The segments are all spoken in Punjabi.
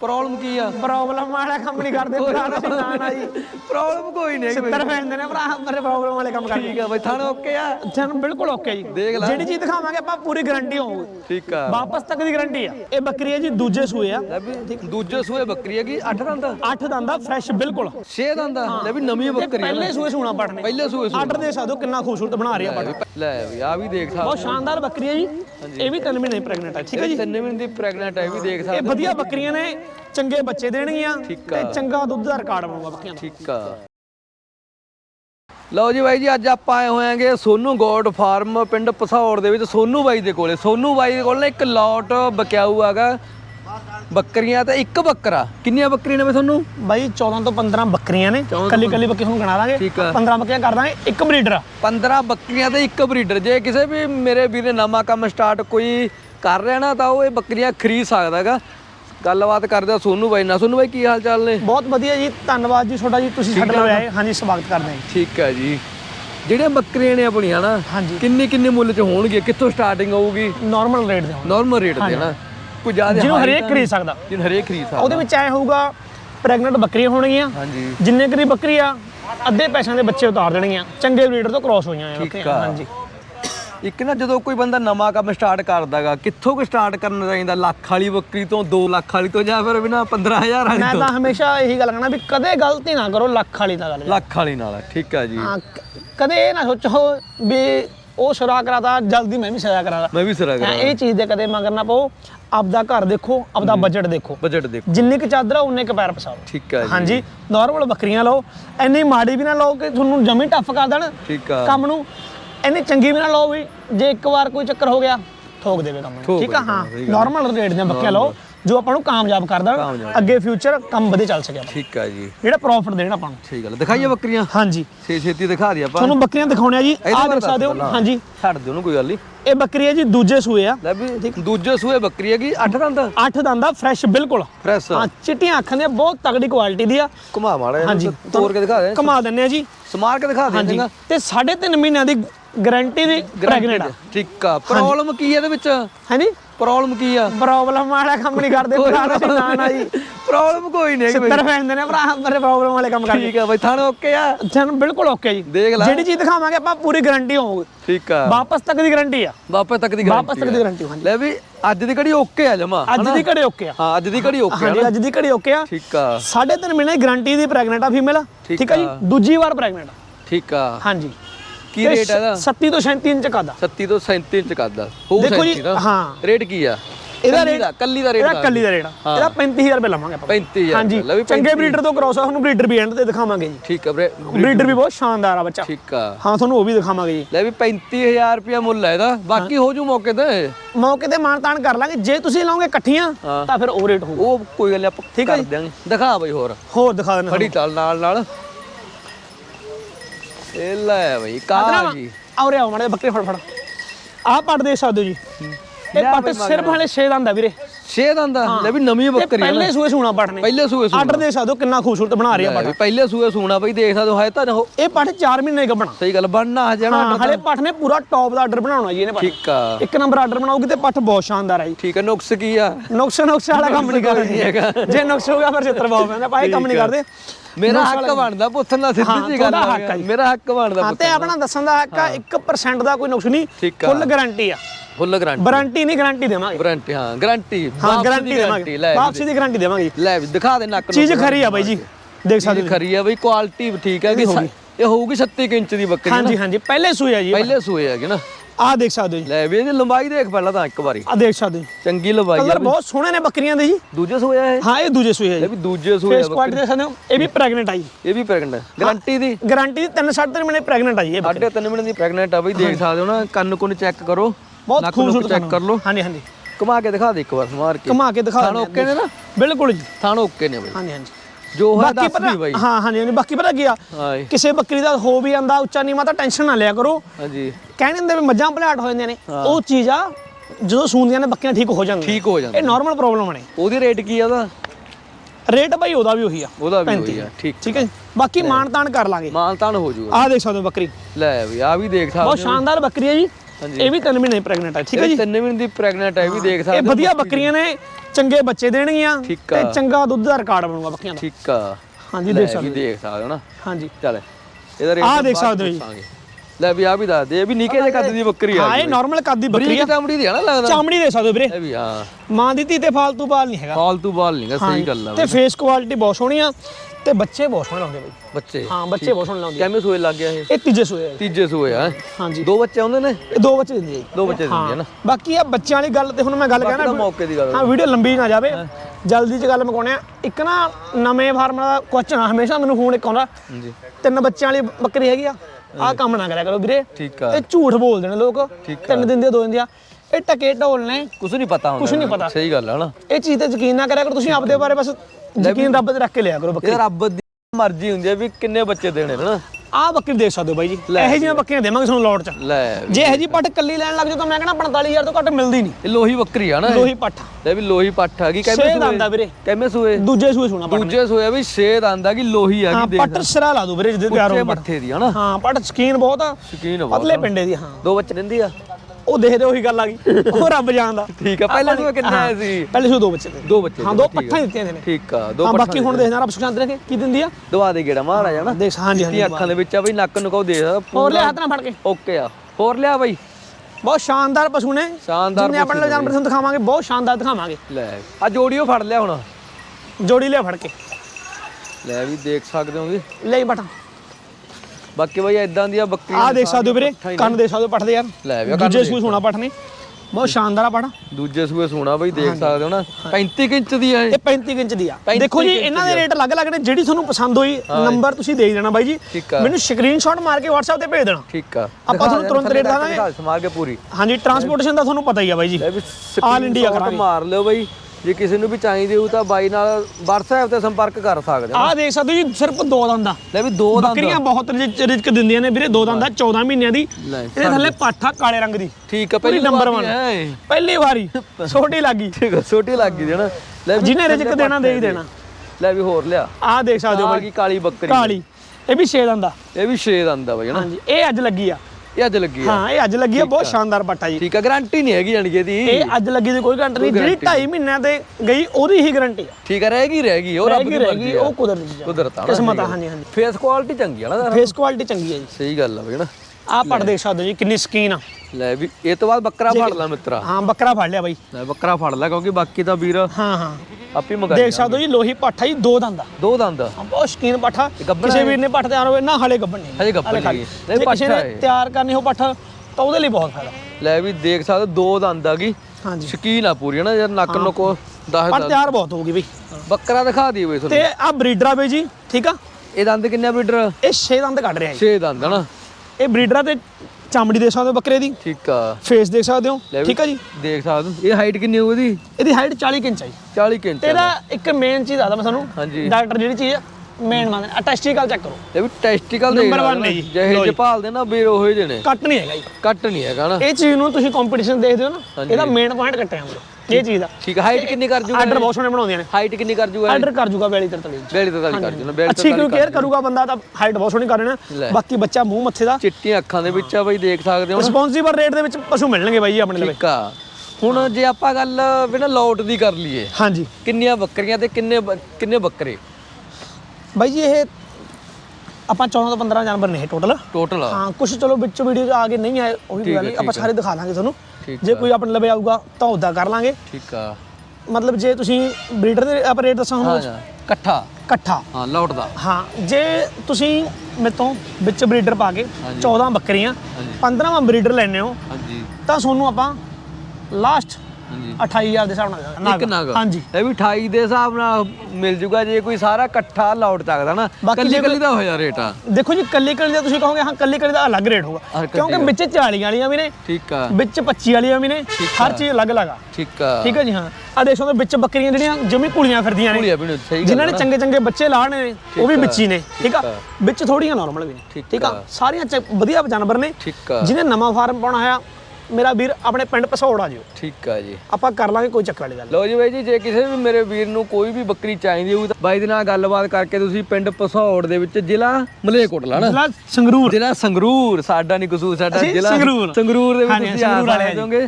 ਪ੍ਰੋਬਲਮ ਕੀ ਆ? ਪ੍ਰੋਬਲਮ ਵਾਲਾ ਕੰਮ ਨਹੀਂ ਕਰਦੇ ਭਰਾ ਨਾ ਜੀ। ਪ੍ਰੋਬਲਮ ਕੋਈ ਨਹੀਂ ਸਿੱਤਰ ਪੈਂਦੇ ਨੇ ਭਰਾ ਮੇਰੇ ਪ੍ਰੋਬਲਮ ਵਾਲੇ ਕੰਮ ਕਰਦੇ। ਠੀਕ ਆ ਬਈ ਥਾਣੇ ਓਕੇ ਆ? ਤੁਹਾਨੂੰ ਬਿਲਕੁਲ ਓਕੇ ਜੀ। ਦੇਖ ਲੈ। ਜਿਹੜੀ ਚੀਜ਼ ਦਿਖਾਵਾਂਗੇ ਆਪਾਂ ਪੂਰੀ ਗਾਰੰਟੀ ਹੋਊਗੀ। ਠੀਕ ਆ। ਵਾਪਸ ਤੱਕ ਦੀ ਗਾਰੰਟੀ ਆ। ਇਹ ਬੱਕਰੀ ਹੈ ਜੀ ਦੂਜੇ ਸੂਏ ਆ। ਲੈ ਵੀ ਦੂਜੇ ਸੂਏ ਬੱਕਰੀ ਹੈਗੀ 8 ਦੰਦ ਅੱਠ ਦੰਦਾ ਫਰੈਸ਼ ਬਿਲਕੁਲ। 6 ਦੰਦ ਆ? ਲੈ ਵੀ ਨਵੀਂ ਇਹ ਬੱਕਰੀ ਆ ਪਹਿਲੇ ਸੂਏ ਸੂਣਾ ਪੜਨੇ ਪਹਿਲੇ ਸੂਏ ਸੂਏ। ਆਰਡਰ ਦੇ ਸਕਦੇ ਕਿੰਨਾ ਖੂਬਸੂਰਤ ਬਣਾ ਰਹੀ ਆ ਪੜ ਲੈ ਵੀ ਆ ਵੀ ਦੇਖ ਬਹੁਤ ਸਕਦੇ ਸ਼ਾਨਦਾਰ ਬੱਕਰੀ ਹੈ ਜੀ। ਇਹ ਵੀ 3 ਮਹੀਨੇ ਪ੍ਰੈਗਨੈਂਟ ਹੈ ਠੀਕ ਹੈ ਜੀ? ਤਿੰਨ ਮਹੀਨੇ ਦੀ ਪ੍ਰੈਗਨੈਂਟ ਹੈ ਇਹ ਵੀ ਦੇਖ ਇਹ ਸਕਦੇ ਵਧੀਆ ਬੱਕਰੀਆਂ ਨੇ। ਚੰਗੇ ਬੱਚੇ ਦੇਣਗੀਆਂ ਠੀਕ ਤੇ ਆ। ਚੰਗਾ ਦੁੱਧ ਦਾ ਰਿਕਾਰਡ ਬਣੂਗਾ ਬੱਕਰੀਆਂ ਦਾ। ਠੀਕ ਆ। ਲਓ ਜੀ ਬਾਈ ਜੀ ਅੱਜ ਆਪਾਂ ਆਏ ਹੋਏ ਆਂਗੇ ਸੋਨੂ ਗੋਡ ਫਾਰਮ ਪਿੰਡ ਪਸੌੜ ਦੇ ਵਿੱਚ। ਸੋਨੂ ਬਾਈ ਦੇ ਕੋਲੇ। ਸੋਨੂ ਬਾਈ ਦੇ ਕੋਲ ਨਾ ਇੱਕ ਲੋਟ ਬਕਿਆਊ ਹੈਗਾ। ਬੱਕਰੀਆਂ ਤੇ ਇੱਕ ਬੱਕਰਾ। ਕਿੰਨੀਆਂ ਬੱਕਰੀਆਂ ਨੇ ਬਈ ਤੁਹਾਨੂੰ ਬਾਈ 14 ਤੋਂ 15 ਬੱਕਰੀਆਂ ਨੇ। 14 ਕੱਲੀ ਕੱਲੀ ਬੱਕਰੀ ਹੁਣ ਗਣਾ ਦਾਂਗੇ। ਠੀਕ ਆ। 15 ਬੱਕਰੀਆਂ ਕਰ ਦਾਂਗੇ ਇੱਕ ਬਰੀਡਰ। 15 ਬੱਕਰੀਆਂ ਤੇ ਇੱਕ ਬਰੀਡਰ। ਜੇ ਕਿਸੇ ਵੀ ਮੇਰੇ ਵੀਰ ਨੇ ਨਵਾਂ ਕੰਮ ਸਟਾਰਟ ਕੋਈ ਕਰ ਰਿਹਾ ਨਾ ਤਾਂ ਉਹ ਇਹ ਬੱਕਰੀਆਂ ਖਰੀਦ ਸਕਦਾ ਹੈਗਾ। ਗੱਲਬਾਤ ਕਰਦੇ ਆ ਸੋਨੂ ਬਾਈ ਨਾਲ। ਸੋਨੂ ਬਾਈ ਕੀ ਹਾਲ ਚਾਲ ਨੇ? ਬਹੁਤ ਵਧੀਆ ਜੀ ਧੰਨਵਾਦ ਜੀ ਤੁਹਾਡਾ ਜੀ ਤੁਸੀਂ ਸਾਡੇ ਨਾਲ ਆਏ। ਹਾਂਜੀ ਸਵਾਗਤ ਕਰਦੇ ਹਾਂ। ਠੀਕ ਹੈ ਜੀ। ਜਿਹੜੀਆਂ ਬੱਕਰੀਆਂ ਨੇ ਆਪਣੀਆਂ ਨਾ ਕਿੰਨੇ ਕਿੰਨੇ ਮੁੱਲ ਚ ਹੋਣਗੇ ਕਿੱਥੋਂ ਸਟਾਰਟਿੰਗ ਹੋਊਗੀ? ਨਾਰਮਲ ਰੇਟ ਦੇ ਨਾਰਮਲ ਰੇਟ ਤੇ ਨਾ? ਕੋਈ ਜ਼ਿਆਦਾ ਜਿਹਨੂੰ ਹਰੇਕ ਖਰੀਦ ਸਕਦਾ। ਜਿਹਨੂੰ ਹਰੇਕ ਖਰੀਦ ਸਕਦਾ। ਉਹਦੇ ਵਿੱਚ ਐ ਹੋਊਗਾ ਪ੍ਰੈਗਨੈਂਟ ਬੱਕਰੀਆਂ ਹੋਣਗੀਆਂ। ਹਾਂਜੀ। ਜਿੰਨੇ ਕਰੀ ਬੱਕਰੀ ਆ ਅੱਧੇ ਪੈਸਿਆਂ ਦੇ ਬੱਚੇ ਉਤਾਰ ਦੇਣਗੀਆਂ। ਚੰਗੇ ਬਰੀਡਰ ਤੋਂ ਕ੍ਰਾਸ ਹੋਈਆਂ ਆ। ਹਾਂਜੀ। ਇੱਕ ਨਾ ਜਦੋਂ ਕੋਈ ਬੰਦਾ ਨਵਾਂ ਕੰਮ ਸਟਾਰਟ ਕਰਦਾਗਾ ਕਿੱਥੋਂ ਕੁ ਸਟਾਰਟ ਕਰਨਾ ਚਾਹੀਦਾ ਲੱਖ ਵਾਲੀ ਬੱਕਰੀ ਤੋਂ 2 ਲੱਖ ਵਾਲੀ ਤੋਂ ਜਾਂ ਫਿਰ ਬਿਨਾ 15000 ਵਾਲੀ ਮੈਂ ਤੋਂ? ਤਾਂ ਹਮੇਸ਼ਾ ਇਹੀ ਗੱਲ ਕਰਨਾ ਵੀ ਕਦੇ ਗਲਤੀ ਨਾ ਕਰੋ ਲੱਖ ਵਾਲੀ ਗੱਲ। ਲੱਖ ਵਾਲੀ ਨਾਲ ਠੀਕ ਆ ਜੀ। ਹਾਂ ਕ- ਕਦੇ ਇਹ ਨਾ ਸੋਚੋ ਵੀ ਉਹ ਸ਼ੁਰਾ ਕਰਾਤਾ ਜਲਦੀ ਮੈਂ ਵੀ ਸਜ਼ਾ ਕਰਾਂਗਾ। ਮੈਂ ਵੀ ਸਿਰਾ ਹਾਂ, ਕਰਾਂ ਇਹ ਚੀਜ਼ ਦੇ ਕਦੇ ਮਗਰ ਨਾ ਪਾਓ ਆਪਦਾ ਘਰ ਦੇਖੋ ਆਪਦਾ ਬਜਟ ਦੇਖੋ। ਬਜਟ ਦੇਖੋ। ਜਿੰਨੀ ਕੁ ਚਾਦਰ ਆ ਉਨੇ ਕੁ ਪੈਰ ਪਸਾਓ। ਠੀਕ ਆ ਜੀ। ਹਾਂਜੀ ਨਾਰਮਲ ਬੱਕਰੀਆਂ ਲਓ ਇੰਨੀ ਮਾੜੀ ਵੀ ਨਾ ਲਓ ਕਿ ਤੁਹਾਨੂੰ ਜਮੀ ਟੱਫ ਕਰ ਦੇਣ ਠੀਕ ਆ। ਕੰਮ ਨੂੰ। ਇੰਨੀ ਚੰਗੀ ਵੀ ਨਾ ਲਓ ਵੀ ਜੇ ਇੱਕ ਵਾਰ ਕੋਈ ਚੱਕਰ ਹੋ ਗਿਆ ਠੋਕ ਦੇਵੇ ਕੰਮ ਨੂੰ। ਠੋਕ ਆ? ਹਾਂ। ਨਾਰਮਲ ਰੇਟ ਦੀਆਂ ਬੱਕੀਆਂ ਲਓ ਜੋ ਆਪਾਂ ਨੂੰ ਕਾਮਯਾਬ ਕਰ ਦੇਣ ਕਾਮਯਾਬ। ਅੱਗੇ ਫਿਊਚਰ ਕੰਮ ਵਧੇ ਚੱਲ ਸਕੇ ਆਪਣਾ। ਠੀਕ ਆ ਜੀ। ਜਿਹੜਾ ਪ੍ਰੋਫਿਟ ਦੇਣ ਆਪਾਂ ਨੂੰ। ਠੀਕ ਗੱਲ ਦਿਖਾਈਏ ਬੱਕਰੀਆਂ। ਹਾਂਜੀ। ਛੇ ਛੇਤੀ ਦਿਖਾ ਦੀ ਆਪਾਂ। ਤੁਹਾਨੂੰ ਬੱਕਰੀਆਂ ਦਿਖਾਉਣੇ ਆ ਜੀ। ਆਹ ਦੇਖ ਸਕਦੇ ਹੋ। ਹਾਂਜੀ। ਛੱਡ ਦਿਓ ਉਹਨੂੰ ਕੋਈ ਗੱਲ ਨਹੀਂ। ਇਹ ਬੱਕਰੀ ਹੈ ਜੀ ਦੂਜੇ ਸੂਏ ਆ। ਲੈ ਵੀ ਦੂਜੇ ਸੂਏ ਬੱਕਰੀ ਹੈਗੀ 8 ਦੰਦ। ਅੱਠ ਦੰਦਾ ਫਰੈਸ਼ ਬਿਲਕੁਲ। ਫਰੈਸ਼ ਹਾਂ ਚਿੱਟੀਆਂ ਅੱਖਾਂ ਦੀਆਂ ਬਹੁਤ ਤਗੜੀ ਕੁਆਲਿਟੀ ਦੀ ਆ। ਘੁਮਾ ਮਾੜਾ ਹਾਂਜੀ। ਇਹਨੂੰ ਤੋੜ ਕੇ ਦਿਖਾ ਦੇ। ਕਮਾ ਦਿੰਨੇ ਆ ਜੀ। ਸਮਾਰ ਕੇ ਦਿਖਾ ਦੇ ਤੇ 3.5 ਮਹੀਨਿਆਂ ਦੀ ਗਾਰੰਟੀ ਦੀ ਪ੍ਰੈਗਨੈਂਟ ਆ। ਠੀਕ ਆ। ਪ੍ਰੋਬਲਮ ਕੀ ਹੈ ਇਹਦੇ ਵਿੱਚ? ਹਾਂਜੀ? ਪ੍ਰੋਬਲਮ ਕੀ ਆ? ਪ੍ਰੋਬਲਮ ਵਾਲਾ ਕੰਮ ਨਹੀਂ ਕਰਦੇ ਭਰਾ ਨਾ ਨਾ ਜੀ। ਪ੍ਰੋਬਲਮ ਕੋਈ ਨਹੀਂ ਸਿੱਤਰ ਪੈਂਦੇ ਨੇ ਭਰਾ ਮੇਰੇ ਪ੍ਰੋਬਲਮ ਵਾਲੇ ਕੰਮ ਕਰਦੇ। ਠੀਕ ਆ ਬਈ ਥਾਣੇ ਓਕੇ ਆ? ਤੁਹਾਨੂੰ ਬਿਲਕੁਲ ਓਕੇ ਜੀ। ਦੇਖ ਲੈ। ਜਿਹੜੀ ਚੀਜ਼ ਦਿਖਾਵਾਂਗੇ ਆਪਾਂ ਪੂਰੀ ਗਾਰੰਟੀ ਹੋਊਗੀ। ਠੀਕ ਆ। ਵਾਪਸ ਤੱਕ ਦੀ ਗਾਰੰਟੀ ਆ। ਵਾਪਸ ਤੱਕ ਦੀ ਵਾਪਸ ਗਾਰੰਟੀ ਤੱਕ ਦੀ ਗਾਰੰਟੀ ਹਾਂਜੀ। ਲੈ ਵੀ ਅੱਜ ਦੀ ਘੜੀ ਓਕੇ ਆ ਜਮਾ ਅੱਜ ਦੀ ਘੜੇ ਓਕੇ ਆ। ਹਾਂ ਅੱਜ ਦੀ ਘੜੀ ਓਕੇ ਆ ਹਾਂਜੀ ਅੱਜ ਦੀ ਘੜੀ ਓਕੇ ਆ। ਠੀਕ ਆ। ਸਾਢੇ ਤਿੰਨ ਮਹੀਨੇ ਗਾਰੰਟੀ ਦੀ ਪ੍ਰੈਗਨੈਂਟ ਆ ਫੀਮੇਲ ਠੀਕ ਆ ਜੀ। ਦੂਜੀ ਵਾਰ ਪ੍ਰੈਗਨੈਂਟ ਠੀਕ ਆ। ਹਾਂਜੀ। ਕੀ ਰੇਟ ਹੈ ਇਹਦਾ? 37 ਤੋਂ 37 ਇੰਚ ਕਾਦਾ 37 ਤੋਂ 37 ਇੰਚ ਕਰਦਾ ਹੋਊ ਦੇਖੋ ਜੀ, 37 ਦਾ। ਹਾਂ। ਰੇਟ ਕੀ ਆ? ਇਹਦਾ ਰੇਟ ਕੱਲੀ ਦਾ ਰੇਟ ਇਹਦਾ ਕੱਲੀ ਦਾ ਰੇਟ ਆ। ਹਾਂ। ਇਹਦਾ 35000 ਰੁਪਏ ਲਵਾਂਗੇ ਆਪਾਂ। 35000 ਹਾਂਜੀ। ਚੰਗੇ 35 ਬਰੀਡਰ ਤੋਂ ਕ੍ਰੋਸ ਆ ਤੁਹਾਨੂੰ ਬਰੀਡਰ ਵੀ ਐਂਡ ਤੇ ਦਿਖਾਵਾਂਗੇ ਜੀ। ਠੀਕ ਆ ਵੀਰੇ ਬਰੀਡਰ ਵੀ ਬਹੁਤ ਸ਼ਾਨਦਾਰ ਆ ਬੱਚਾ। ਠੀਕ ਆ। ਹਾਂ ਤੁਹਾਨੂੰ ਉਹ ਵੀ ਦਿਖਾਵਾਂਗੇ ਜੀ। ਲੈ ਵੀ 35000 ਰੁਪਇਆ ਮੁੱਲ ਹੈ ਇਹਦਾ। ਬਾਕੀ ਹੋ ਜੂ ਮੌਕੇ ਤੇ। ਮੌਕੇ ਤੇ ਮਾਨਤਾਨ ਕਰ ਲਾਂਗੇ। ਜੇ ਤੁਸੀਂ ਲਾਓਗੇ ਇਕੱਠੀਆਂ ਹਾਂ। ਤਾਂ ਫਿਰ ਉਹ ਰੇਟ ਹੋਊ। ਉਹ ਕੋਈ ਗੱਲ ਆਪਾਂ ਠੀਕ ਆ ਕਰ ਜੀ। ਦਿਆਂਗੇ। ਦਿਖਾ ਬਈ ਹੋਰ। ਹੋਰ ਦਿਖਾ ਦੇਣਾ ਖੜੀ ਚੱਲ ਨਾਲ ਨਾਲ। ਇਹ ਲੈ ਬਈ ਕਾ ਜੀ? ਆਉਰੇ ਆਓ ਮਾੜੇ ਬੱਕਰੇ ਫੜ ਫੜ। ਆਹ ਪੱਟ ਦੇ ਸਕਦੇ ਹੋ ਜੀ। ਇਹ ਪੱਟ ਸਿਰਫ ਹਲੇ 6 ਦੰਦ ਆ ਵੀਰੇ। ਛੇ ਦੰਦ ਆ? ਲੈ ਵੀ ਨਵੀਂ ਬੱਕਰੀ। ਪਹਿਲੇ ਸੂਏ ਸੂਣਾ ਪੱਟ ਨੇ। ਪਹਿਲੇ ਸੂਏ ਸੂਣਾ। ਆਰਡਰ ਦੇ ਸਕਦੇ ਹੋ ਕਿੰਨਾ ਖੂਬਸੂਰਤ ਬਣਾ ਰਹੀ ਪੱਟ। ਪਹਿਲੇ ਸੂਏ ਸੂਣਾ ਬਈ ਦੇਖ ਸਕਦੇ ਹੋ ਤਾਂ ਇਹ ਪੱਟ 4 ਮਹੀਨੇ ਗੱਭਣਾ ਸਹੀ ਗੱਲ ਬਣਨਾ ਹਾਂ ਹਲੇ ਪੱਟ ਨੇ ਪੂਰਾ ਟੌਪ ਦਾ ਆਰਡਰ ਬਣਾਉਣਾ ਜੀ ਇਹਨੇ ਪੱਟ। ਠੀਕ ਆ। ਇੱਕ ਨੰਬਰ ਆਰਡਰ ਬਣਾਉਗੀ ਤੇ ਪੱਟ ਬਹੁਤ ਸ਼ਾਨਦਾਰ ਹੈ ਜੀ। ਠੀਕ ਆ ਨੁਕਸ ਕੀ ਆ? ਨੁਕਸ ਨੁਕਸ ਵਾਲਾ ਕੰਮ ਨਹੀਂ ਹੈਗਾ। ਕਰਦੇ। ਜੇ ਨੁਕਸ ਹੋ ਗਿਆ ਫਿਰ ਚਿੱਤਰ ਪਾਉ ਪੈਂਦਾ। ਭਾਈ ਕੰਮ ਨਹੀਂ ਕਰਦੇ। ਮੇਰਾ ਹੱਕ ਬਣਦਾ ਪੁੱਛਣ ਦਾ ਹਾਂ, ਸਿੱਧੀ ਜੀ ਗੱਲ। ਮੇਰਾ ਹੱਕ ਬਣਦਾ ਹਾਂ ਤੇ ਆਪਣਾ ਦੱਸਣ ਦਾ ਹੱਕ ਆ 1% ਦਾ ਕੋਈ ਨੁਕਸ ਨਹੀਂ। ਫੁੱਲ ਗਾਰੰਟੀ ਆ। ਫੁੱਲ ਗਰੰਟੀ ਵਾਰੰਟੀ ਨਹੀਂ ਗਾਰੰਟੀ ਦੇਵਾਂਗੇ। ਗਰੰਟੀ ਹਾਂ ਗਰੰਟੀ ਹਾਂ ਗਾਰੰਟੀ ਦੇਵਾਂਗੇ। ਵਾਪਸੀ ਦੀ ਗਾਰੰਟੀ ਦੇਵਾਂਗੇ। ਲੈ ਦਿਖਾ ਦੇ ਨੱਕ ਚੀਜ਼ ਖਰੀ ਆ ਬਾਈ ਜੀ। ਦੇਖ ਸਕਦੇ ਚੀਜ਼ ਖਰੀ ਆ ਬਈ ਕੁਆਲਿਟੀ ਠੀਕ ਹੈ ਕਿ। ਇਹ ਹੋਊਗੀ 37 ਇੰਚ ਦੀ ਬੱਕਰੀ ਹਾਂਜੀ ਹਾਂਜੀ ਪਹਿਲੇ ਸੂਏ ਆ ਜੀ ਪਹਿਲੇ ਸੂਏ ਹੈਗੇ ਨਾ। ਆਹ ਦੇਖ ਸਕਦੇ ਹੋ ਜੀ। ਲੈ ਵੀ ਇਹਦੀ ਲੰਬਾਈ ਦੇਖ ਪਹਿਲਾਂ ਤਾਂ ਇੱਕ ਵਾਰੀ। ਆਹ ਦੇਖ ਸਕਦੇ ਹੋ। ਚੰਗੀ ਲੰਬਾਈ ਕਲਰ। ਬਹੁਤ ਸੋਹਣੇ ਨੇ ਬੱਕਰੀਆਂ ਦੇ ਜੀ। ਦੂਜੇ ਸੂਏ ਆ ਇਹ? ਹਾਂ ਇਹ ਦੂਜੇ ਸੂਏ ਆ ਜੀ। ਵੀ ਦੂਜੇ ਸੂਏ ਫੇਸ ਆ ਕੁਆਲਿਟੀ ਦੇਖ ਸਕਦੇ ਹੋ। ਇਹ ਵੀ ਪ੍ਰੈਗਨੈਂਟ ਆ ਜੀ। ਇਹ ਵੀ ਪ੍ਰੈਗਨੈਂਟ ਗਰੰਟੀ ਦੀ? ਗਾਰੰਟੀ ਦੀ 3 3.5 ਮਹੀਨੇ ਪ੍ਰੈਗਨੈਂਟ ਆ ਜੀ ਇਹ ਬੱਕਰੀ। ਸਾਢੇ ਤਿੰਨ ਮਹੀਨੇ ਦੀ ਪ੍ਰੈਗਨੈਂਟ ਆ ਬਈ ਦੇਖ ਸਕਦੇ ਹੋ ਨਾ ਕੰਨ ਕੁੰਨ ਚੈੱਕ ਕਰੋ। ਬਹੁਤ ਖੂਬਸੂਰਤ ਚੈੱਕ ਕਰ ਲਓ। ਹਾਂਜੀ ਹਾਂਜੀ। ਘੁਮਾ ਕੇ ਦਿਖਾ ਦੇ ਇੱਕ ਵਾਰ ਮਾਰ ਕੇ। ਘੁਮਾ ਕੇ ਦਿਖਾ ਥਾਣ ਦਿੰਦੇ ਓਕੇ ਨੇ ਨਾ? ਬਿਲਕੁਲ ਜੀ। ਥਾਣ ਓਕੇ ਨੇ ਬਈ। ਹਾਂਜੀ ਹਾਂਜੀ। ਜੋ ਹੈ ਬਾਕੀ ਦੱਸ ਪਤਾ ਦੀ ਬਈ। ਹਾਂ ਹਾਂਜੀ ਹਾਂਜੀ ਬਾਕੀ ਪਤਾ ਕੀ ਆ? ਹਾਂ ਜੀ, ਕਿਸੇ ਬੱਕਰੀ ਦਾ ਹੋ ਵੀ ਜਾਂਦਾ ਉੱਚਾ ਨੀਵਾਂ ਤਾਂ ਟੈਨਸ਼ਨ ਨਾ ਲਿਆ ਕਰੋ। ਹਾਂਜੀ। ਕਹਿੰਦੇ ਹੁੰਦੇ ਵੀ ਮੱਝਾਂ ਭਲਾਟ ਹੋ ਜਾਂਦੀਆਂ ਨੇ। ਉਹ ਚੀਜ਼ ਆ ਜਦੋਂ ਸੂੰਦੀਆਂ ਨੇ ਬੱਕੀਆਂ ਠੀਕ ਹੋ ਜਾਂਦੀਆਂ। ਠੀਕ ਹੋ ਜਾਂਦਾ ਇਹ ਨਾਰਮਲ ਪ੍ਰੋਬਲਮ ਨੇ। ਉਹਦੀ ਰੇਟ ਕੀ ਆ ਉਹਦਾ? ਰੇਟ ਭਾਈ ਉਹਦਾ ਵੀ ਉਹੀ ਆ ਉਹਦਾ ਵੀ 35 ਹੋਈ ਆ ਠੀਕ ਠੀਕ ਹੈ ਜੀ। ਬਾਕੀ ਮਾਨ ਤਾਨ ਕਰ ਲਾਂਗੇ। ਮਾਲ ਤਾਣ ਹੋ ਜੂਗਾ। ਆਹ ਦੇਖ ਸਕਦੇ ਹੋ ਬੱਕਰੀ। ਲੈ ਵੀ ਆ ਵੀ ਦੇਖ ਬਹੁਤ ਸਕਦੇ ਹੋ। ਸ਼ਾਨਦਾਰ ਬੱਕਰੀ ਹੈ ਜੀ। ਇਹ ਵੀ 3 ਮਹੀਨੇ ਪ੍ਰੈਗਨੈਂਟ ਹੈ ਠੀਕ ਹੈ ਜੀ? ਤਿੰਨ ਮਹੀਨੇ ਦੀ ਪ੍ਰੈਗਨੈਂਟ ਹੈ ਵੀ ਦੇਖ ਸਕਦੇ ਇਹ। ਵਧੀਆ ਬੱਕਰੀਆਂ ਨੇ ਚੰਗੇ ਬੱਚੇ ਦੇਣਗੀਆਂ ਤੇ ਆ। ਚੰਗਾ ਦੁੱਧ ਦਾ ਰਿਕਾਰਡ ਬਣੂਗਾ ਬੱਕਰੀਆਂ ਦਾ। ਠੀਕ ਆ। ਹਾਂਜੀ ਦੇਖ ਸਕਦੇ ਹੋ। ਦੇਖ ਸਕਦੇ ਹੋ ਨਾ। ਹਾਂਜੀ। ਚੱਲ ਇਹਦਾ ਰੇਟ ਤਾਂ ਦੇਖ ਸਕਦੇ ਹੋ ਜੀ। ਲੈ ਵੀ ਆ ਵੀ ਦੱਸ ਦੇ ਇਹ ਵੀ ਨਿੱਕੇ ਜਿਹੇ ਕੱਦ ਦੀ ਬੱਕਰੀ ਆ ਹਾਂ ਇਹ ਨਾਰਮਲ ਕੱਦ ਦੀ ਬੱਕਰੀ ਆ। ਚਮੜੀ ਦੀ ਆ ਨਾ ਲੱਗਦਾ। ਚਾਮੜੀ ਦੇ ਸਕਦੇ ਵੀਰੇ। ਇਹ ਵੀ ਹਾਂ। ਮਾਂ ਦੀ ਧੀ ਤੇ ਫਾਲਤੂ ਬਾਲ ਨਹੀਂ ਹੈਗਾ। ਫਾਲਤੂ ਬਾਲ ਨਹੀਂਗਾ। ਸਹੀ ਗੱਲ ਆ ਤੇ ਫੇਸ ਕੁਆਲਿਟੀ ਬਹੁਤ ਸੋਹਣੀ ਆ। ਤੇ ਬੱਚੇ ਬਹੁਤ ਸੋਹਣੇ ਲਾਉਂਦੇ ਬਈ। ਬੱਚੇ ਹਾਂ ਬੱਚੇ ਬਹੁਤ ਸੋਹਣੇ ਲਾਉਂਦੇ। ਆ। ਕਿਵੇਂ ਸੂਏ ਲੱਗ ਗਿਆ ਇਹ? ਇਹ ਤੀਜੇ ਸੂਏ ਆ। ਜੀ। ਤੀਜੇ ਸੂਏ ਆ ਹਾਂਜੀ। ਦੋ ਬੱਚੇ ਆਉਂਦੇ ਨੇ? ਇਹ ਦੋ ਬੱਚੇ ਦਿੰਦੀ ਹੈ ਜੀ। ਦੋ ਬੱਚੇ ਦਿੰਦੀ ਆ ਨਾ। ਬਾਕੀ ਆ ਬੱਚਿਆਂ ਵਾਲੀ ਗੱਲ ਤੇ ਹੁਣ ਮੈਂ ਗੱਲ ਬਾਕੀ ਤਾਂ ਕਹਿਣਾ ਮੌਕੇ ਦੀ ਗੱਲ ਹਾਂ ਵੀਡੀਓ ਲੰਬੀ ਨਾ ਜਾਵੇ। ਜਲਦੀ ਚ ਗੱਲ ਮਕਾਉਣੇ ਆ। ਇੱਕ ਨਾ ਨਵੇਂ ਫਾਰਮ ਦਾ ਕੁਐਸਚਨ ਆ ਹਮੇਸ਼ਾ ਮੈਨੂੰ ਫੋਨ ਇੱਕ ਆਉਂਦਾ। ਹਾਂਜੀ। ਤਿੰਨ ਬੱਚਿਆਂ ਵਾਲੀ ਬੱਕਰੀ ਹੈਗੀ ਆ। ਆਹ ਕੰਮ ਨਾ ਕਰਿਆ ਕਰੋ ਵੀਰੇ। ਠੀਕ ਆ। ਇਹ ਝੂਠ ਬੋਲਦੇ ਨੇ ਲੋਕ। ਠੀਕ ਆ। ਤਿੰਨ ਦਿਨ ਦੇ ਦੋ ਦਿਨ ਦੀਆਂ। ਇਹ ਟਕੇ ਢੋਲ ਨੇ। ਕੁਝ ਨਹੀਂ ਪਤਾ ਹੁੰਦਾ। ਕੁਛ ਨਹੀਂ ਪਤਾ। ਸਹੀ ਗੱਲ ਆ ਨਾ। ਇਹ ਚੀਜ਼ ਤੇ ਯਕੀਨ ਨਾ ਕਰਿਆ ਕਰੋ ਤੁਸੀਂ ਆਪਦੇ ਬਾਰੇ ਬਸ ਯਕੀਨ ਰੱਬ ਤੇ ਰੱਖ ਕੇ ਲਿਆ ਕਰੋ ਬੱਕਰੀ। ਇਹ ਰੱਬ ਦੀ ਮਰਜ਼ੀ ਹੁੰਦੀ ਹੈ ਵੀ ਕਿੰਨੇ ਬੱਚੇ ਦੇਣੇ ਨੇ ਨਾ। ਆਹ ਬੱਕਰੀ ਦੇਖ ਸਕਦੇ ਹੋ ਬਾਈ ਜੀ। ਲੈ ਇਹੋ ਜਿਹੀਆਂ ਬੱਕਰੀਆਂ ਦੇਵਾਂਗੇ ਤੁਹਾਨੂੰ ਲੋਟ ਚ। ਲੈ ਜੇ ਇਹੋ ਜੀ ਪੱਠ ਕੱਲੀ ਲੈਣ ਲੱਗ ਜਾਓ ਤਾਂ ਮੈਂ ਕਹਿੰਦਾ 45000 ਤੋਂ ਘੱਟ ਮਿਲਦੀ ਨਹੀਂ। ਇਹ ਲੋਹੀ ਬੱਕਰੀ ਆ ਨਾ ਇਹ? ਲੋਹੀ ਪੱਠ। ਲੈ ਵੀ ਲੋਹੀ ਪੱਠ ਆ ਗਈ। ਛੇ ਸੂਏ? ਦੰਦ ਆ ਵੀਰੇ। ਕਿਵੇਂ ਸੂਏ? ਦੂਜੇ ਸੂਏ ਸੁਣਾ ਪੱਠ ਦੂਜੇ ਸੂਏ ਵੀ ਛੇ ਦੰਦ ਆ ਗਈ ਲੋਹੀ ਆ ਹਾਂ ਗਈ ਪੱਟ ਸਿਰਾ ਲਾ ਦੋ ਵੀਰੇ ਜਿੱਦੇ ਤਿਆਰ ਉੱਚੇ ਹੋ ਪੱਠ। ਮੱਥੇ ਦੀ ਹਨਾ ਹਾਂ ਪੱਟ ਸਕੀਨ ਬਹੁਤ ਆ। ਸ਼ਕੀਨ ਬਹੁਤ ਪਤਲੇ ਪਿੰਡੇ ਦੀ ਹਾਂ। ਦੋ ਬੱਚੇ ਦਿੰਦੀ ਆ। ਉਹ ਦੇਖਦੇ ਉਹੀ ਗੱਲ ਆ ਗਈ। ਉਹ ਰੱਬ ਜਾਣਦਾ। ਠੀਕ ਆ ਪਹਿਲਾਂ ਸੂਏ ਕਿੰਨੇ ਆਏ ਸੀ? ਪਹਿਲੇ ਸੂ ਦੋ ਬੱਚੇ ਦੇ। ਦੋ ਬੱਚੇ ਹਾਂ ਦੇ। ਪੱਠਾਂ ਦਿੱਤੀਆਂ ਨੇ ਠੀਕ ਆ ਦੋ ਪੱਠਾਂ ਬਾਕੀ ਹੁਣ ਦੇਖਣਾ ਰੱਬ ਸੁਖਾਂਤ ਨੇ ਕੀ ਦਿੰਦੀ ਆ? ਦਵਾ ਦੇ ਗੇੜਾ ਮਾੜਾ ਜਾਣਾ। ਦੇਖ ਹਾਂਜੀ ਹਾਂਜੀ ਤੀ ਅੱਖਾਂ ਦੇ ਵਿੱਚ ਆ ਬਈ ਨੱਕ ਨੂੰ ਕਹੋ ਦੇ ਹੋਰ ਲਿਆ ਹੱਥ ਨਾਲ ਫੜ ਕੇ। ਓਕੇ ਆ। ਹੋਰ ਲਿਆ ਬਈ। ਬਹੁਤ ਸ਼ਾਨਦਾਰ ਪਸ਼ੂ ਨੇ। ਸ਼ਾਨਦਾਰ ਜਿੰਨੇ ਆਪਣੇ ਜਾਨਵਰ ਤੁਹਾਨੂੰ ਦਿਖਾਵਾਂਗੇ ਬਹੁਤ ਸ਼ਾਨਦਾਰ ਦਿਖਾਵਾਂਗੇ। ਲੈ ਆ ਜੋੜੀਓ ਫੜ ਲਿਆ ਹੁਣ। ਜੋੜੀ ਲਿਆ ਫੜ ਕੇ। ਲੈ ਵੀ ਦੇਖ ਸਕਦੇ ਹੋ ਵੀ ਲੈ ਬਟਾ। ਬਾਕੀ ਬਈ ਇਦਾਂ ਦੀਆਂ ਬੱਕਰੀਆਂ ਆਹ ਦੇਖ ਸਕਦੇ ਹੋ ਵੀਰੇ ਕੰਨ ਦੇਖ ਸਕਦੇ ਹੋ ਪੱਠ ਦੇ ਯਾਰ। ਲੈ ਵੀ ਦੂਜੇ ਸੂਏ ਸੋਨਾ ਪੱਠ ਨੇ। ਬਹੁਤ ਸ਼ਾਨਦਾਰ ਆ ਪੱਠ। ਦੂਜੇ ਸੂਏ ਸੋਨਾ ਬਈ ਦੇਖ ਸਕਦੇ ਹੋ ਨਾ। 35 ਇੰਚ ਦੀ ਹੈ ਇਹ। 35 ਇੰਚ ਦੀ ਆ। 35 ਦੇਖੋ ਜੀ ਇਹਨਾਂ ਦੀ ਆ। ਰੇਟ ਅਲੱਗ-ਅਲੱਗ ਨੇ ਜਿਹੜੀ ਤੁਹਾਨੂੰ ਪਸੰਦ ਹੋਈ ਨੰਬਰ ਤੁਸੀਂ ਦੇ ਦੇਣਾ ਬਾਈ ਜੀ। ਆ। ਮੈਨੂੰ ਸਕਰੀਨਸ਼ਾਟ ਮਾਰ ਕੇ WhatsApp ਤੇ ਭੇਜ ਦੇਣਾ। ਠੀਕ ਆ। ਆਪਾਂ ਤੁਹਾਨੂੰ ਤੁਰੰਤ ਰੇਟ ਦਾਂਗੇ। ਸਮਾਰ ਕੇ ਪੂਰੀ। ਹਾਂਜੀ ਟਰਾਂਸਪੋਰਟੇਸ਼ਨ ਦਾ ਤੁਹਾਨੂੰ ਪਤਾ ਹੀ ਆ ਬਾਈ ਜੀ। ਲੈ ਵੀ All India screenshot ਕਰਾਂਗੇ। ਮਾਰ ਲਿਓ ਬਈ। ਜੇ ਕਿਸੇ ਨੂੰ ਵੀ ਚਾਹੀਦੀ ਹੋਊ ਤਾਂ ਬਾਈ ਨਾਲ WhatsApp ਤੇ ਸੰਪਰਕ ਕਰ ਸਕਦੇ ਹੋ ਆਹ ਦੇਖ ਸਕਦੇ ਹੋ ਜੀ ਸਿਰਫ ਦੋ ਦੰਦ ਲੈ ਵੀ ਦੋ ਦੰਦ ਬੱਕਰੀਆਂ ਬਹੁਤ ਰਿਜ- ਰਿਜਕ ਦਿੰਦੀਆਂ ਨੇ ਵੀਰੇ ਦੋ ਦੰਦ ਦਾ 14 ਮਹੀਨਿਆਂ ਦੀ। ਲੈ, ਇਹਦੇ ਥੱਲੇ ਪਾਠਾ ਕਾਲੇ ਰੰਗ ਦੀ। ਠੀਕ ਆ ਪਹਿਲੀ ਨੰਬਰ one। 1 ਪਹਿਲੀ ਵਾਰੀ ਛੋਟੀ ਲੱਗੀ ਠੀਕ ਆ ਛੋਟੀ ਲੱਗ ਗਈ ਨਾ। ਲੈ ਵੀ ਜਿਹਨੇ ਰਿਜਕ ਦੇਣਾ ਦੇ ਹੀ ਹੈ ਦੇਣਾ। ਲੈ ਵੀ ਹੋਰ ਲਿਆ। ਆਹ ਦੇਖ ਸਕਦੇ ਹੋ ਆ ਬਾਈ ਕਾਲੀ ਬੱਕਰੀ। ਕਾਲੀ। ਇਹ ਵੀ ਛੇ ਦੰਦ ਦਾ ਇਹ ਵੀ 6 ਦੰਦ ਆ ਬਈ ਹਨਾ ਹਾਂਜੀ ਇਹ ਅੱਜ ਲੱਗੀ ਆ। ਇਹ ਅੱਜ ਲੱਗੀ ਆ? ਹਾਂ ਇਹ ਅੱਜ ਲੱਗੀ ਆ ਬਹੁਤ ਸ਼ਾਨਦਾਰ ਪੱਟਾ ਜੀ। ਠੀਕ ਆ ਗਾਰੰਟੀ ਨਹੀਂ ਹੈਗੀ ਜਾਣੀ ਕਿ ਇਹਦੀ। ਇਹ ਅੱਜ ਲੱਗੀ ਦੀ ਕੋਈ ਗਰੰਟੀ ਨਹੀਂ ਜਿਹੜੀ 2.5 ਮਹੀਨਿਆਂ ਤੇ ਗਈ ਉਹਦੀ ਹੀ ਗਰੰਟੀ ਆ। ਠੀਕ ਆ ਰਹਿ ਗਈ ਰਹਿ ਗਈ ਉਹ ਰੱਬ ਦੀ ਮਰਜ਼ੀ ਆ ਉਹ ਕੁਦਰਤੀ ਆ। ਕੁਦਰਤ ਆ ਕਿਸਮਤ ਆ ਆ। ਹਾਂਜੀ ਹਾਂਜੀ। ਫੇਸ ਕੁਆਲਿਟੀ ਚੰਗੀ ਆ ਨਾ ਫੇਸ ਕੁਆਲਿਟੀ ਚੰਗੀ ਹੈ ਜੀ। ਸਹੀ ਗੱਲ ਆ ਬਈ ਨਾ। ਆਹ ਪੱਟ ਦੇਖ ਸਕਦੇ ਹੋ ਜੀ ਕਿੰਨੀ ਸਕੀਨ ਆ। ਲੈ ਵੀ ਇਹ ਤੋਂ ਬਾਅਦ ਬੱਕਰਾ ਫੜ ਲੈ ਮਿੱਤਰਾ। ਹਾਂ ਬੱਕਰਾ ਫੜ ਲਿਆ ਬਾਈ। ਲੈ ਬੱਕਰਾ ਫੜ ਲੈ ਕਿਉਂਕਿ ਬਾਕੀ ਤਾਂ ਵੀਰ ਹਾਂ ਹਾਂ। ਆਪੇ ਮੰਗਾ ਦੇਖ ਸਕਦੇ ਹੋ ਜੀ ਲੋਹੀ ਪਾਠਾ ਜੀ ਦੋ ਦੰਦ ਦਾ ਦੰਦ ਬਹੁਤ ਸ਼ਕੀਨ ਪਾਠਾ ਕਿਸੇ? ਵੀਰ ਨੇ ਪੱਠ ਤਿਆਰ ਹੋਵੇ ਨਾ ਹਲੇ ਗੱਭਣ ਨਹੀਂ। ਹਲੇ ਖਾਲੀ। ਨਹੀਂ। ਨਹੀਂ, ਪੱਠਾ ਨੇ। ਤਿਆਰ ਕਰਨੀ ਹੋ ਪੱਠ ਤਾਂ ਉਹਦੇ ਲਈ ਬਹੁਤ ਫਾਇਦਾ। ਲੈ ਵੀ ਦੇਖ ਸਕਦੇ ਦੋ ਦੰਦ ਆ ਗਈ। ਹਾਂਜੀ। ਸ਼ਕੀਨ ਆ ਪੂਰੀ ਨਾ ਯਾਰ ਨੱਕ ਨੂੰ ਕੋ ਦਸ ਪਰ ਦੰਦ। ਤਿਆਰ ਬਹੁਤ ਹੋਊਗੀ ਬਈ। ਬੱਕਰਾ ਦਿਖਾ ਦੀ ਬਈ ਤੇ ਤੁਹਾਨੂੰ। ਆ ਬਰੀਡਰ ਆ ਬਈ ਜੀ ਠੀਕ ਆ? ਇਹ ਦੰਦ ਕਿੰਨੇ ਬਰੀਡਰ? ਇਹ 6 ਦੰਦ ਕੱਢ ਰਿਹਾ ਜੀ। 6 ਦੰਦ ਹਨਾ? ਇਹ ਬਰੀਡਰ ਆ ਤੇ ਚਮੜੀ ਦੇਖ ਸਕਦੇ ਹੋ ਬੱਕਰੇ ਦੀ? ਠੀਕ ਆ। ਫੇਸ ਦੇਖ ਸਕਦੇ ਹੋ? ਠੀਕ ਆ ਜੀ? ਦੇਖ ਸਕਦੇ ਹੋ। ਇਹ ਹਾਈਟ ਕਿੰਨੀ ਹੋਊ ਇਹਦੀ? ਇਹਦੀ ਹਾਈਟ 40 ਕੁ ਇੰਚ ਆ ਜੀ। 40 ਇੰਚ ਤੇ ਇਹਦਾ ਇੱਕ ਮੇਨ ਚੀਜ਼ ਆਦਾ ਮੈਂ ਤੁਹਾਨੂੰ। ਹਾਂਜੀ। ਡਾਕਟਰ ਜਿਹੜੀ ਚੀਜ਼ ਮੇਨ ਮੰਨ ਆ। ਟੈਸਟੀਕਲ ਚੈੱਕ ਕਰੋ। ਇਹ ਵੀ ਟੈਸਟੀਕਲ ਦੇ Number one ਨੇ। ਜੀ। ਜਿਹੇ ਜੇ। ਭਾਲਦੇ ਨਾ ਵੀਰ ਉਹੇ ਜਿਹੇ ਨੇ। ਕੱਟ ਨਹੀਂ ਹੈਗਾ ਜੀ। ਕੱਟ ਨਹੀਂ ਹੈਗਾ ਨਾ। ਇਹ ਚੀਜ਼ ਨੂੰ ਤੁਸੀਂ ਕੰਪੀਟੀਸ਼ਨ ਦੇਖਦੇ ਹੋ ਨਾ। ਇਹਦਾ ਮੇਨ ਪੁਆਇੰਟ ਕੱਟਿਆ ਵੀਰੇ ਇਹ ਚੀਜ਼ ਦਾ ਠੀਕ ਹਾਈਟ ਕਿੰਨੀ ਕਰ ਜੂਗਾ ਆਰਡਰ ਬਹੁਤ ਸੋਹਣੇ ਬਣਾਉਂਦੀਆਂ ਨੇ। ਹਾਈਟ ਕਿੰਨੀ ਕਰ ਜੂਗਾ ਆਰਡਰ ਕਰ ਜੂਗਾ 42 43 ਬੇਲੀ ਤੋਂ ਕਰ ਜੂਗਾ ਬੇਲੀ ਅੱਛੀ ਕਿਉਂ ਕੇਅਰ ਕਰੂਗਾ ਬੰਦਾ ਤਾਂ ਹਾਈਟ ਬਹੁਤ ਸੋਹਣੀ ਕਰ। ਲੈਣਾ। ਬਾਕੀ ਬੱਚਾ ਮੂੰਹ ਮੱਥੇ ਦਾ ਚਿੱਟੀਆਂ ਅੱਖਾਂ ਦੇ ਵਿੱਚ ਆ ਬਈ ਦੇਖ ਸਕਦੇ ਹੋ ਰਿਸਪੌਂਸਿਬਲ ਰੇਟ ਦੇ ਵਿੱਚ ਪਸ਼ੂ ਮਿਲਣਗੇ ਬਾਈ ਜੀ ਆਪਣੇ ਲਈ। ਠੀਕ ਆ। ਹੁਣ ਜੇ ਆਪਾਂ ਗੱਲ ਬਿਨਾ ਲੋਟ ਦੀ ਕਰ ਲਈਏ ਹਾਂਜੀ। ਕਿੰਨੀਆਂ ਬੱਕਰੀਆਂ ਤੇ ਕਿੰਨੇ ਕਿੰਨੇ ਬੱਕਰੇ? ਬਾਈ ਜੀ ਇਹ ਆਪਾਂ 14 ਤੋਂ 15 ਜਾਨਵਰ ਨੇ ਟੋਟਲ ਟੋਟਲ ਹਾਂ ਕੁਝ ਚਲੋ ਵਿੱਚ ਵੀਡੀਓ ਆ ਕੇ ਨਹੀਂ ਆਏ ਉਹ ਵੀ ਗੱਲ ਆਪਾਂ ਸਾਰੇ ਦਿਖਾ ਦਾਂਗੇ ਤੁਹਾਨੂੰ। ਜੇ ਕੋਈ ਆਪਣੇ ਲਵੇ ਆਊਗਾ ਤਾਂ ਉਦਾਂ ਕਰ ਲਾਂਗੇ। ਠੀਕ ਆ। ਮਤਲਬ ਜੇ ਤੁਸੀਂ ਬਰੀਡਰ ਦੇ ਆਪਾਂ ਰੇਟ ਦੱਸਾਂ ਹਾਂ ਹੁਣ ਇਕੱਠਾ। ਇਕੱਠਾ। ਹਾਂ ਲੋਟ ਦਾ। ਹਾਂ ਜੇ ਤੁਸੀਂ ਮੇਰੇ ਤੋਂ ਵਿੱਚ ਬਰੀਡਰ ਪਾ ਕੇ 14 ਬੱਕਰੀਆਂ 15ਵਾਂ ਬਰੀਡਰ ਲੈਣੇ ਹੋ ਹਾਂਜੀ ਤਾਂ ਤੁਹਾਨੂੰ ਆਪਾਂ ਲਾਸਟ 28000 ਦੇ ਹਿਸਾਬ ਨਾਲ ਇੱਕ ਨਗ। ਹਾਂਜੀ। ਇਹ ਵੀ 28 ਦੇ ਹਿਸਾਬ ਨਾਲ ਮਿਲ ਜੂਗਾ ਜੇ ਕੋਈ ਸਾਰਾ ਇਕੱਠਾ ਲੋਟ ਚੱਕਦਾ ਨਾ। ਕੱਲੀ ਕੱਲੀ ਦਾ ਹੋਇਆ ਰੇਟ ਆ। ਦੇਖੋ ਜੀ ਕੱਲੀ ਕੱਲੀ ਦਾ ਤੁਸੀਂ ਕਹੋਗੇ ਹਾਂ ਕੱਲੀ ਕੱਲੀ ਦਾ ਅਲੱਗ ਰੇਟ ਹੋਊਗਾ। ਕਿਉਂਕਿ ਵਿੱਚ 40 ਵਾਲੀਆਂ ਵੀ ਨੇ ਠੀਕ ਆ। ਵਿੱਚ 25 ਵਾਲੀਆਂ ਵੀ ਨੇ ਹਰ ਚੀਜ਼ ਅਲੱਗ-ਅਲੱਗ ਆ। ਠੀਕ ਆ। ਠੀਕ ਹੈ ਜੀ ਹਾਂ। ਆ ਦੇਖੋ ਵਿੱਚ ਬੱਕਰੀਆਂ ਜਿਹੜੀਆਂ ਜਮੀ ਕੁੜੀਆਂ ਫਿਰਦੀਆਂ ਨੇ। ਜਿਨ੍ਹਾਂ ਨੇ ਚੰਗੇ ਚੰਗੇ ਬੱਚੇ ਲਾਣੇ ਨੇ ਉਹ ਵੀ ਵਿੱਚ ਹੀ ਨੇ। ਠੀਕ ਆ? ਆ। ਵਿੱਚ ਥੋੜੀਆਂ ਨਾਰਮਲ ਵੀ ਨੇ। ਠੀਕ ਠੀਕ ਆ? ਆ। ਸਾਰੀਆਂ ਵਧੀਆ ਜਾਨਵਰ ਨੇ ਜਿਹਨੇ ਨਵਾਂ ਫਾਰਮ ਪਾਉਣਾ ਮੇਰਾ ਵੀਰ ਆਪਣੇ ਪਿੰਡ ਪਸੌੜ ਆ ਜਿਓ। ਠੀਕ ਆ ਜੀ। ਆਪਾਂ ਕਰ ਲਾਂਗੇ ਕੋਈ ਚੱਕਰ ਵਾਲੀ ਗੱਲ। ਲਓ ਜੀ ਬਾਈ ਜੀ ਜੇ ਕਿਸੇ ਵੀ ਮੇਰੇ ਵੀਰ ਨੂੰ ਕੋਈ ਵੀ ਬੱਕਰੀ ਚਾਹੀਦੀ ਹੋਊ ਤਾਂ ਬਾਈ ਦੇ ਨਾਲ ਗੱਲਬਾਤ ਕਰਕੇ ਤੁਸੀਂ ਪਿੰਡ ਪਸੌੜ ਦੇ ਵਿੱਚ ਜ਼ਿਲ੍ਹਾ ਮਲੇਕੋਟਲਾ ਨਾ? ਜ਼ਿਲ੍ਹਾ ਸੰਗਰੂਰ। ਜ਼ਿਲ੍ਹਾ ਸੰਗਰੂਰ ਸਾਡਾ ਨਹੀਂ ਕਸੂਰ ਸਾਡਾ ਅਸੀਂ ਜ਼ਿਲ੍ਹਾ ਸੰਗਰੂਰ। ਸੰਗਰੂਰ ਦੇ ਵਿੱਚ ਹਾਂਜੀ, ਤੁਸੀਂ ਆ ਸੰਗਰੂਰ ਵਾਲੇ ਆ ਸਕਦੇ ਹੋਗੇ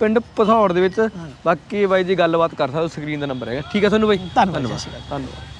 ਪਿੰਡ ਪਸੌੜ ਦੇ ਵਿੱਚ। ਬਾਕੀ ਬਾਈ ਜੀ ਗੱਲਬਾਤ ਕਰ ਸਕਦੇ ਹੋ ਸਕਰੀਨ ਦਾ ਨੰਬਰ ਹੈਗਾ। ਠੀਕ ਹੈ ਤੁਹਾਨੂੰ ਬਾਈ? ਧੰਨਵਾਦ ਜੀ, ਸਤਿ ਸ਼੍ਰੀ ਅਕਾਲ। ਧੰਨਵਾਦ।